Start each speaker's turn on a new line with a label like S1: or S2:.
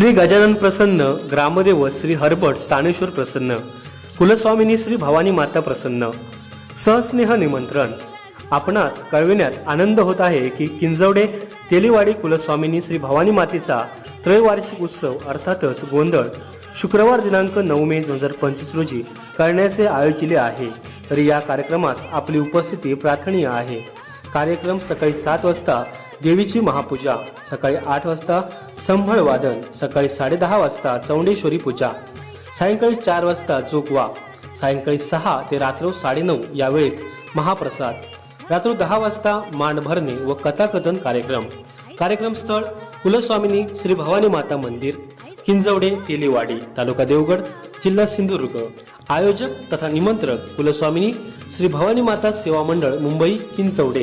S1: श्री गजानन प्रसन्न ग्रामदेव श्री हरभट स्थानेश्वर प्रसन्न कुलस्वामिनी श्री भवानी माता प्रसन्न. सहस्नेह निमंत्रण. आपणास कळविण्यात आनंद होत आहे की किंजवडे तेलीवाडी कुलस्वामिनी श्री भवानी मातेचा त्रैवार्षिक उत्सव अर्थातच गोंधळ शुक्रवार दिनांक नऊ मे दोन हजार पंचवीस रोजी करण्याचे आयोजिले आहे. तरी या कार्यक्रमास आपली उपस्थिती प्रार्थनीय आहे. कार्यक्रम सकाळी सात वाजता देवीची महापूजा सकाळी आठ वाजता संभळ वादन सकाळी साडेदहा वाजता चौंडेश्वरी पूजा सायंकाळी चार वाजता जोगवा सायंकाळी सहा ते रात्र साडेनऊ या वेळेत महाप्रसाद रात्र दहा वाजता मांड भरणे व कथाकथन कार्यक्रम कार्यक्रम स्थळ कुलस्वामिनी श्री भवानी माता मंदिर किंजवडे तेलेवाडी तालुका देवगड जिल्हा सिंधुदुर्ग आयोजक तथा निमंत्रक कुलस्वामिनी श्री भवानी माता सेवा मंडळ मुंबई किंचवडे